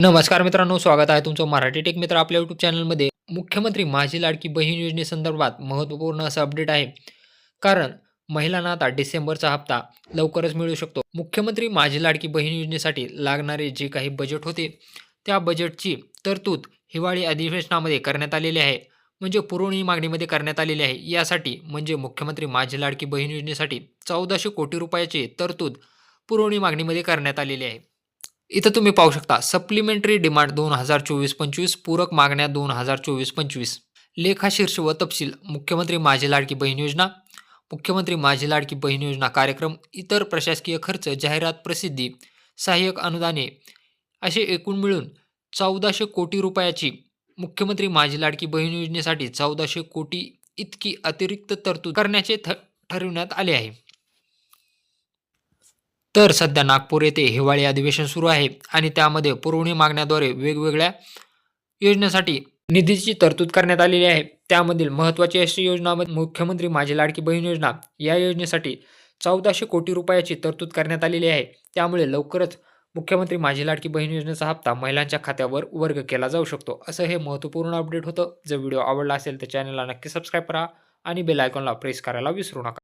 नमस्कार मित्रांनो स्वागत आहे तुमचं मराठी टेक मित्र आपल्या यूट्यूब चॅनलमध्ये. मुख्यमंत्री माझी लाडकी बहीण योजनेसंदर्भात महत्त्वपूर्ण असं अपडेट आहे. कारण महिलांना आता डिसेंबरचा हप्ता लवकरच मिळू शकतो. मुख्यमंत्री माझी लाडकी बहीण योजनेसाठी लागणारे जे काही बजेट होते त्या बजेटची तरतूद हिवाळी अधिवेशनामध्ये करण्यात आलेली आहे. म्हणजे पुरवणी मागणीमध्ये करण्यात आलेली आहे. यासाठी म्हणजे मुख्यमंत्री माझी लाडकी बहीण योजनेसाठी चौदाशे कोटी रुपयाची तरतूद पुरवणी मागणीमध्ये करण्यात आलेली आहे. इथं तुम्ही पाहू शकता सप्लिमेंटरी डिमांड दोन हजार चोवीस पंचवीस पूरक मागण्या दोन हजार चोवीस पंचवीस. लेखा शीर्ष व तपशील मुख्यमंत्री माझी लाडकी बहीण योजना मुख्यमंत्री माझी लाडकी बहीण योजना कार्यक्रम इतर प्रशासकीय खर्च जाहिरात प्रसिद्धी सहाय्यक अनुदाने असे एकूण मिळून चौदाशे कोटी रुपयाची मुख्यमंत्री माझी लाडकी बहीण योजनेसाठी चौदाशे कोटी इतकी अतिरिक्त तरतूद करण्याचे ठ ठरविण्यात आले आहे. तर सध्या नागपूर येथे हिवाळी अधिवेशन सुरू आहे आणि त्यामध्ये पुरवणी मागण्याद्वारे वेगवेगळ्या योजनेसाठी निधीची तरतूद करण्यात आलेली आहे. त्यामधील महत्त्वाची अशी योजना मुख्यमंत्री माझी लाडकी बहीण योजना या योजनेसाठी चौदाशे कोटी रुपयाची तरतूद करण्यात आलेली आहे. त्यामुळे लवकरच मुख्यमंत्री माझी लाडकी बहीण योजनेचा हप्ता महिलांच्या खात्यावर वर्ग केला जाऊ शकतो. असं हे महत्त्वपूर्ण अपडेट होतं. जर व्हिडिओ आवडला असेल तर चॅनलला नक्की सबस्क्राईब करा आणि बेल आयकॉनला प्रेस करायला विसरू नका.